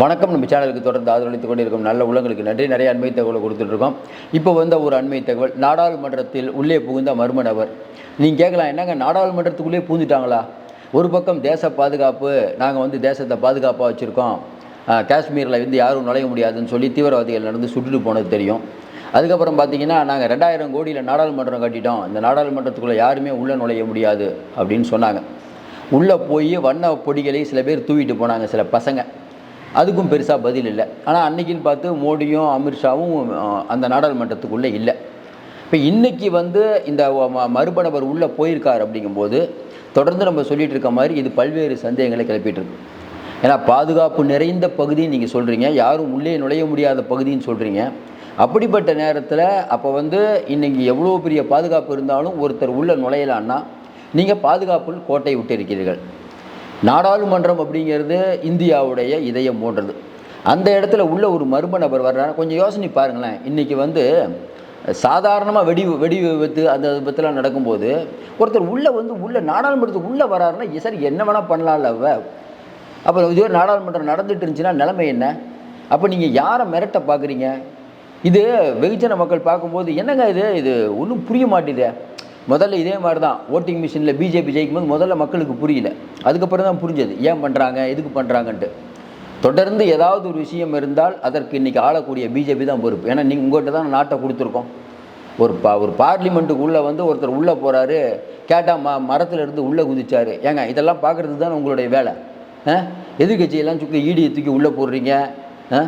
வணக்கம். நம்ம சேனலுக்கு தொடர்ந்து ஆதரவளித்துக் கொண்டிருக்கும் நல்ல உள்ளங்களுக்கு நன்றி. நிறைய அண்மை தகவலை கொடுத்துட்ருக்கோம். இப்போ வந்த ஒரு அண்மை தகவல். நாடாளுமன்றத்தில் உள்ளே புகுந்த மர்ம நபர். நீங்கள் கேட்கலாம் என்னங்க நாடாளுமன்றத்துக்குள்ளே பூந்துட்டாங்களா ஒரு பக்கம் தேச பாதுகாப்பு நாங்கள் வந்து தேசத்தை பாதுகாப்பாக வச்சுருக்கோம். காஷ்மீரில் வந்து யாரும் நுழைய முடியாதுன்னு சொல்லி தீவிரவாதிகள் நடந்து சுட்டுட்டு போனது தெரியும். அதுக்கப்புறம் பார்த்தீங்கன்னா நாங்கள் ரெண்டாயிரம் கோடியில் நாடாளுமன்றம் கட்டிட்டோம். இந்த நாடாளுமன்றத்துக்குள்ளே யாருமே உள்ளே நுழைய முடியாது அப்படின்னு சொன்னாங்க. உள்ளே போய் வண்ண பொடிகளை சில பேர் தூவிட்டு போனாங்க சில பசங்க. அதுக்கும் பெருசாக பதில் இல்லை. ஆனால் அன்னைக்குன்னு பார்த்து மோடியும் அமித்ஷாவும் அந்த நாடாளுமன்றத்துக்குள்ளே இல்லை. இப்போ இன்னைக்கு வந்து இந்த ம- மர்ம நபர் உள்ளே போயிருக்கார் அப்படிங்கும்போது தொடர்ந்து நம்ம சொல்லிகிட்டு இருக்க மாதிரி இது பல்வேறு சந்தேகங்களை கிளப்பிட்டு இருக்கு. ஏன்னா பாதுகாப்பு நிறைந்த பகுதின்னு நீங்கள் சொல்கிறீங்க யாரும் உள்ளே நுழைய முடியாத பகுதின்னு சொல்கிறீங்க அப்படிப்பட்ட நேரத்தில் அப்போ வந்து இன்னைக்கு எவ்வளோ பெரிய பாதுகாப்பு இருந்தாலும் ஒருத்தர் உள்ளே நுழையலான்னா நீங்கள் பாதுகாப்பில் கோட்டை விட்டு இருக்கிறீர்கள் நாடாளுமன்றம் அப்படிங்கிறது இந்தியாவுடைய இதயம் போன்றது. அந்த இடத்துல உள்ள ஒரு மர்ம நபர் வர்றாரு. கொஞ்சம் யோசனை பாருங்களேன். இன்றைக்கி வந்து சாதாரணமாக வெடி வெடி விபத்து அந்த விபத்துலாம் நடக்கும்போது ஒருத்தர் உள்ளே வந்து உள்ளே நாடாளுமன்றத்துக்கு உள்ளே வராருன்னா சரி என்ன வேணால் பண்ணலாம்ல அவ? அப்புறம் இதுவே நாடாளுமன்றம் நடந்துட்டு இருந்துச்சுன்னா நிலைமை என்ன? அப்போ நீங்கள் யாரை மிரட்ட பார்க்குறீங்க இது வெகுஜன மக்கள் பார்க்கும்போது என்னங்க இது? இது ஒன்றும் புரிய மாட்டேது. முதல்ல இதே மாதிரி தான் ஓட்டிங் மிஷினில் பிஜேபி ஜெயிக்கும் போது முதல்ல மக்களுக்கு புரியல. அதுக்கப்புறம் தான் புரிஞ்சது. ஏன் பண்ணுறாங்க எதுக்கு பண்ணுறாங்கன்ட்டு தொடர்ந்து ஏதாவது ஒரு விஷயம் இருந்தால் அதற்கு இன்றைக்கி ஆளக்கூடிய பிஜேபி தான் பொறுப்பு. ஏன்னா நீங்கள் உங்கள்கிட்ட தான் நாட்டை கொடுத்துருக்கோம். ஒரு பா ஒரு பார்லிமெண்ட்டுக்குள்ளே வந்து ஒருத்தர் உள்ளே போகிறாரு கேட்டால் ம மரத்தில் இருந்து உள்ளே குதிச்சாரு. ஏங்க இதெல்லாம் பார்க்குறது தான் உங்களுடைய வேலை? ஆ? எதிர்கட்சியெல்லாம் சுற்றி ஈடியை தூக்கி உள்ளே போடுறீங்க? ஆ?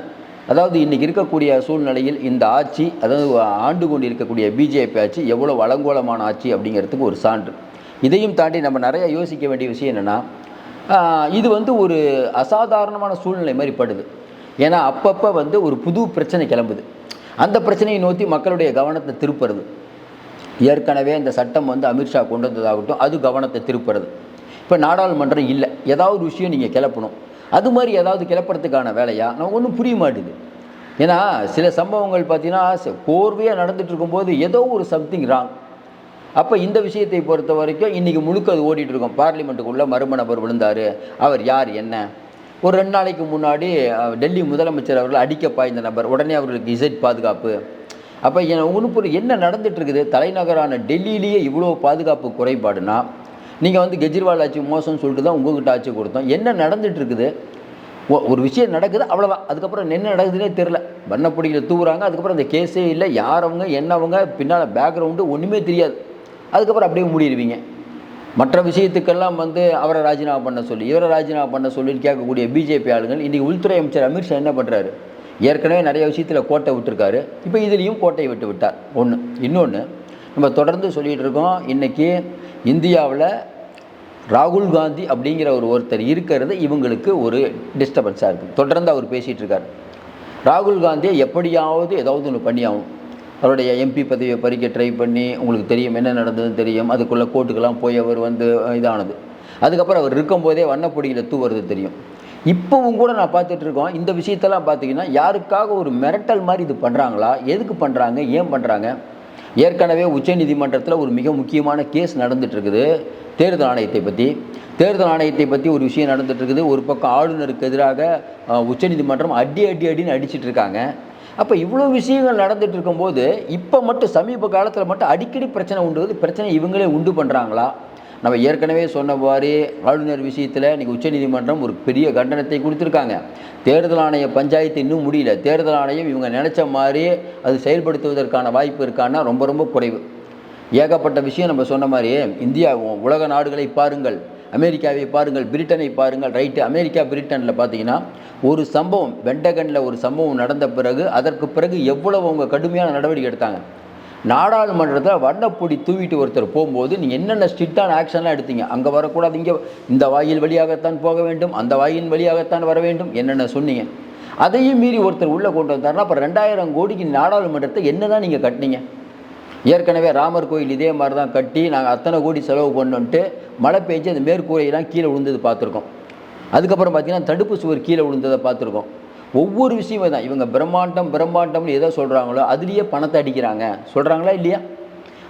அதாவது இன்றைக்கி இருக்கக்கூடிய சூழ்நிலையில் இந்த ஆட்சி அதாவது ஆண்டு கொண்டு இருக்கக்கூடிய பிஜேபி ஆட்சி எவ்வளோ வளங்கோலமான ஆட்சி அப்படிங்கிறதுக்கு ஒரு சான்று. இதையும் தாண்டி நம்ம நிறையா யோசிக்க வேண்டிய விஷயம் என்னென்னா இது வந்து ஒரு அசாதாரணமான சூழ்நிலை மாதிரி படுது. ஏன்னா அப்பப்போ வந்து ஒரு புது பிரச்சனை கிளம்புது. அந்த பிரச்சனையை நோக்கி மக்களுடைய கவனத்தை திருப்புறது. ஏற்கனவே இந்த சட்டம் வந்து அமித்ஷா கொண்டு வந்ததாகட்டும் அது கவனத்தை திருப்புறது. இப்போ நாடாளுமன்றம் இல்லை. ஏதாவது ஒரு விஷயம் நீங்கள் கிளப்பணும். அது மாதிரி ஏதாவது கிளப்புறதுக்கான வேலையா? நமக்கு ஒன்றும் புரிய மாட்டுது. ஏன்னா சில சம்பவங்கள் பார்த்தீங்கன்னா கோர்வையாக நடந்துட்டு இருக்கும்போது ஏதோ ஒரு சம்திங் ராங் அப்போ இந்த விஷயத்தை பொறுத்த வரைக்கும் இன்றைக்கி முழுக்க அது ஓடிட்டு இருக்கோம். பார்லிமெண்ட்டுக்குள்ளே மர்ம நபர் விழுந்தார். அவர் யார் என்ன? ஒரு ரெண்டு நாளைக்கு முன்னாடி டெல்லி முதலமைச்சர் அவர்கள் அடிக்க பாய்ந்த நபர். உடனே அவர்களுக்கு இசைட் பாதுகாப்பு. அப்போ என் உனுப்பூர் என்ன நடந்துகிட்ருக்குது தலைநகரான டெல்லியிலேயே இவ்வளோ பாதுகாப்பு குறைபாடுனா நீங்கள் வந்து கெஜ்ரிவால் ஆட்சி மோசம்னு சொல்லிட்டு தான் உங்ககிட்ட ஆட்சி கொடுத்தோம். என்ன நடந்துகிட்ருக்குது ஒ- ஒரு விஷயம் நடக்குது அவ்வளோதான் அதுக்கப்புறம் என்ன நடக்குதுன்னே தெரில வண்ணப்பொடியில் தூவுறாங்க அதுக்கப்புறம் அந்த கேஸே இல்லை. யாரவங்க என்னவங்க பின்னால் பேக்ரவுண்டு ஒன்றுமே தெரியாது. அதுக்கப்புறம் அப்படியே மூடிடுவீங்க. மற்ற விஷயத்துக்கெல்லாம் வந்து அவரை ராஜினாமா பண்ண சொல்லி இவரை ராஜினாமா பண்ண சொல்லின்னு கேட்கக்கூடிய பிஜேபி ஆளுங்கள் இன்றைக்கி உள்துறை அமைச்சர் அமித்ஷா என்ன பண்ணுறாரு ஏற்கனவே நிறைய விஷயத்தில் கோட்டை விட்டுருக்காரு. இப்போ இதுலேயும் கோட்டை விட்டு விட்டார். ஒன்று இன்னொன்று நம்ம தொடர்ந்து சொல்லிகிட்டு இருக்கோம் இன்றைக்கி இந்தியாவில் ராகுல் காந்தி அப்படிங்கிற ஒரு ஒருத்தர் இருக்கிறது இவங்களுக்கு ஒரு டிஸ்டர்பன்ஸாக இருக்குது தொடர்ந்து அவர் பேசிகிட்டு இருக்கார். ராகுல் காந்தியை எப்படியாவது ஏதாவது ஒன்று பண்ணியாகும் அவருடைய எம்பி பதவியை பறிக்க ட்ரை பண்ணி உங்களுக்கு தெரியும் என்ன நடந்ததுன்னு தெரியும். அதுக்குள்ளே கோர்ட்டுக்கெல்லாம் போய் அவர் வந்து இதானது. அதுக்கப்புறம் அவர் இருக்கும்போதே வண்ணப்பொடியில் தூவுறது தெரியும். இப்போவும் கூட நான் பார்த்துட்டு இருக்கோம். இந்த விஷயத்தெல்லாம் பார்த்தீங்கன்னா யாருக்காக ஒரு மிரட்டல் மாதிரி இது பண்ணுறாங்களா எதுக்கு பண்ணுறாங்க ஏன் பண்ணுறாங்க ஏற்கனவே உச்சநீதிமன்றத்தில் ஒரு மிக முக்கியமான கேஸ் நடந்துகிட்ருக்குது தேர்தல் ஆணையத்தை பற்றி தேர்தல் ஆணையத்தை பற்றி ஒரு விஷயம் நடந்துகிட்ருக்குது ஒரு பக்கம் ஆளுநருக்கு எதிராக உச்சநீதிமன்றம் அடி அடி அடின்னு அடிச்சிட்ருக்காங்க அப்போ இவ்வளோ விஷயங்கள் நடந்துட்டு இருக்கும்போது இப்போ மட்டும் சமீப காலத்தில் மட்டும் அடிக்கடி பிரச்சனை உண்டு பிரச்சனை இவங்களே உண்டு பண்ணுறாங்களா நம்ம ஏற்கனவே சொன்ன மாதிரி ஆளுநர் விஷயத்தில் இன்றைக்கி உச்சநீதிமன்றம் ஒரு பெரிய கண்டனத்தை கொடுத்துருக்காங்க. தேர்தல் ஆணைய பஞ்சாயத்து இன்னும் முடியல. தேர்தல் ஆணையம் இவங்க நினச்ச மாதிரி அது செயல்படுத்துவதற்கான வாய்ப்பு இருக்கான்னா ரொம்ப ரொம்ப குறைவு. ஏகப்பட்ட விஷயம் நம்ம சொன்ன மாதிரி இந்தியா உலக நாடுகளை பாருங்கள். அமெரிக்காவை பாருங்கள் பிரிட்டனை பாருங்கள். ரைட்டு அமெரிக்கா பிரிட்டனில் பார்த்தீங்கன்னா ஒரு சம்பவம் வெண்டகனில் ஒரு சம்பவம் நடந்த பிறகு அதற்கு பிறகு எவ்வளவு அவங்க கடுமையான நடவடிக்கை எடுத்தாங்க? நாடாளுமன்றத்தில் வண்ணப்பொடி தூவிட்டு ஒருத்தர் போகும்போது நீங்கள் என்னென்ன ஸ்ட்ரிக்டான ஆக்ஷன்லாம் எடுத்தீங்க? அங்கே வரக்கூடாது இங்கே இந்த வாயில் வழியாகத்தான் போக வேண்டும் அந்த வாயின் வழியாகத்தான் வர வேண்டும் என்னென்ன சொன்னீங்க? அதையும் மீறி ஒருத்தர் உள்ளே கொண்டு வந்தாருன்னா அப்புறம் ரெண்டாயிரம் கோடிக்கு நாடாளுமன்றத்தை என்ன தான் நீங்கள் கட்டினீங்க? ஏற்கனவே ராமர் கோயில் இதே மாதிரி தான் கட்டி நாங்கள் அத்தனை கோடி செலவு பண்ணோன்ட்டு மழை பெஞ்சு அந்த மேற்கூரையெல்லாம் கீழே விழுந்தது பார்த்துருக்கோம். அதுக்கப்புறம் பார்த்திங்கன்னா தடுப்பு சுவர் கீழே விழுந்ததை பார்த்துருக்கோம். ஒவ்வொரு விஷயமே தான் இவங்க பிரம்மாண்டம் பிரம்மாண்டம்னு எதை சொல்கிறாங்களோ அதுலேயே பணத்தை அடிக்கிறாங்க. சொல்கிறாங்களா இல்லையா?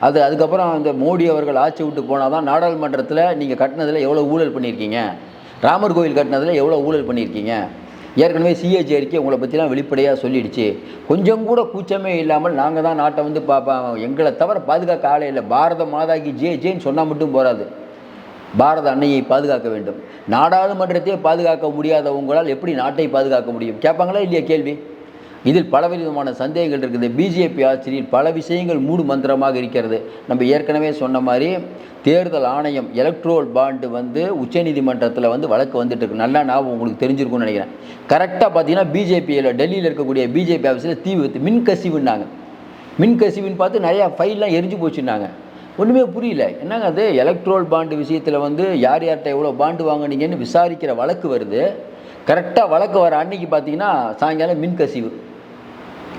அது அதுக்கப்புறம் அந்த மோடி அவர்கள் ஆட்சி விட்டு போனால் தான் நாடாளுமன்றத்தில் நீங்கள் கட்டினதில் எவ்வளோ ஊழல் பண்ணியிருக்கீங்க? ராமர் கோயில் கட்டினதில் எவ்வளோ ஊழல் பண்ணியிருக்கீங்க? ஏற்கனவே சிஏஜி அறிக்கை உங்களை பற்றிலாம் வெளிப்படையாக சொல்லிடுச்சு. கொஞ்சம் கூட கூச்சமே இல்லாமல் நாங்கள் தான் நாட்டை வந்து பார்ப்போம் எங்களை தவிர பாதுகாக்க ஆளே இல்லை. பாரத மாதாக்கு ஜே ஜேன்னு சொன்னால் மட்டும் போகாது பாரத அன்னையை பாதுகாக்க வேண்டும். நாடாளுமன்றத்தையே பாதுகாக்க முடியாத உங்களால் எப்படி நாட்டை பாதுகாக்க முடியும்? கேட்பாங்களா இல்லையா கேள்வி? இதில் பலவிதமான சந்தேகங்கள் இருக்குது. பிஜேபி ஆட்சியில் பல விஷயங்கள் மூடு மந்திரமாக இருக்கிறது. நம்ம ஏற்கனவே சொன்ன மாதிரி தேர்தல் ஆணையம் எலக்ட்ரோல் பாண்டு வந்து உச்சநீதிமன்றத்தில் வந்து வழக்கு வந்துட்டு இருக்கு நல்லா நான் உங்களுக்கு தெரிஞ்சிருக்கும்னு நினைக்கிறேன். கரெக்டாக பார்த்தீங்கன்னா பிஜேபியில் டெல்லியில் இருக்கக்கூடிய பிஜேபி ஆஃபீஸில் தீ வைத்து மின் கசிவுன்னாங்க. மின் கசிவுன்னு பார்த்து நிறையா ஃபைல்லாம் எரிஞ்சு போச்சுன்னாங்க. ஒன்றுமே புரியல. என்னங்க அது? எலக்ட்ரோல் பாண்டு விஷயத்தில் வந்து யார் யார்கிட்ட எவ்வளோ பாண்டு வாங்குனீங்கன்னு விசாரிக்கிற வழக்கு வருது. கரெக்டாக வழக்கு வர அன்னைக்கு பார்த்தீங்கன்னா சாயங்காலம் மின் கசிவு.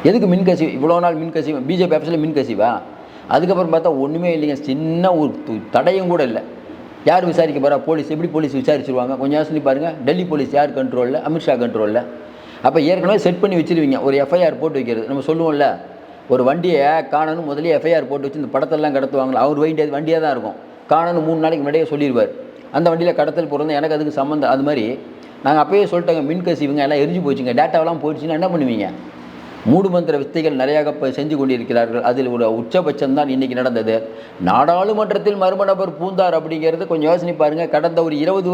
எதுக்கு மின் கசிவு இவ்வளோ நாள் மின் கசிவு பிஜேபி ஆஃபீஸில் மின் கசிவா அதுக்கப்புறம் பார்த்தா ஒன்றுமே இல்லைங்க. சின்ன ஒரு தடையும் கூட இல்லை. யார் விசாரிக்க போகிறா போலீஸ். எப்படி போலீஸ் விசாரிச்சிருவாங்க? கொஞ்சம் சொல்லி பாருங்கள் டெல்லி போலீஸ் யார் கண்ட்ரோலில் அமித்ஷா கண்ட்ரோலில் அப்போ ஏற்கனவே செட் பண்ணி வச்சிருவீங்க. ஒரு எஃப்ஐஆர் போட்டு வைக்கிறது. நம்ம சொல்லுவோம்ல ஒரு வண்டியை காணணும் முதலே எஃப்ஐஆர் போட்டு வச்சு இந்த படத்தெல்லாம் கடத்துவாங்களா? அவர் வண்டி வண்டியாக தான் இருக்கும். காணணும் மூணு நாளைக்கு முன்னாடியே சொல்லிடுவார் அந்த வண்டியில் கடத்தல் போகிறது எனக்கு அதுக்கு சம்மந்தம். அது மாதிரி நாங்கள் அப்போயே சொல்லிட்டாங்க மின் கசிவுங்க எல்லாம் எரிஞ்சு போச்சுங்க. டேட்டாவெல்லாம் போயிடுச்சுன்னா என்ன பண்ணுவீங்க? மூடு மந்திர வித்தைகள் நிறையாக இப்போ செஞ்சு கொண்டிருக்கிறார்கள். அதில் ஒரு உச்சபட்சம் தான் இன்றைக்கி நடந்தது. நாடாளுமன்றத்தில் மர்ம நபர் பூந்தார் அப்படிங்கிறது கொஞ்சம் யோசனை பாருங்கள் கடந்த ஒரு இருபது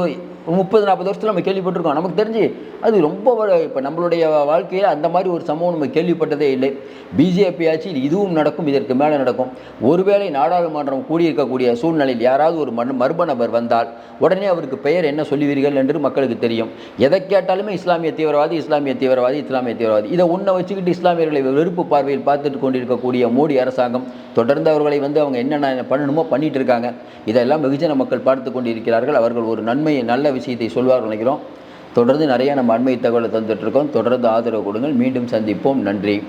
முப்பது நாற்பது வருஷத்தில் நம்ம கேள்விப்பட்டிருக்கோம். நமக்கு தெரிஞ்சு அது ரொம்ப இப்போ நம்மளுடைய வாழ்க்கையில் அந்த மாதிரி ஒரு சம்பவம் நம்ம கேள்விப்பட்டதே இல்லை. பிஜேபி ஆட்சியில் இதுவும் நடக்கும் இதற்கு மேலே நடக்கும். ஒருவேளை நாடாளுமன்றம் கூடியிருக்கக்கூடிய சூழ்நிலையில் யாராவது ஒரு மண் மர்ம நபர் வந்தால் உடனே அவருக்கு பெயர் என்ன சொல்லுவீர்கள் என்று மக்களுக்கு தெரியும். எதை கேட்டாலுமே இஸ்லாமிய தீவிரவாதி இஸ்லாமிய தீவிரவாதி இஸ்லாமிய தீவிரவாதி. இதை ஒன்றை வச்சுக்கிட்டு இஸ்லாமியர்களை வெறுப்பு பார்வையில் பார்த்துட்டு கொண்டிருக்கக்கூடிய மோடி அரசாங்கம் தொடர்ந்து அவர்களை வந்து அவங்க என்னென்ன பண்ணணுமோ பண்ணிட்டு இருக்காங்க. இதெல்லாம் வெகுஜன மக்கள் பார்த்து கொண்டிருக்கிறார்கள். அவர்கள் ஒரு நன்மையை நல்ல விஷயத்தை சொல்வார்கள் நினைக்கிறோம். தொடர்ந்து நிறைய நம்ம அண்மை தகவலை தந்துட்டு இருக்கோம். தொடர்ந்து ஆதரவு கொடுங்கள். மீண்டும் சந்திப்போம். நன்றி.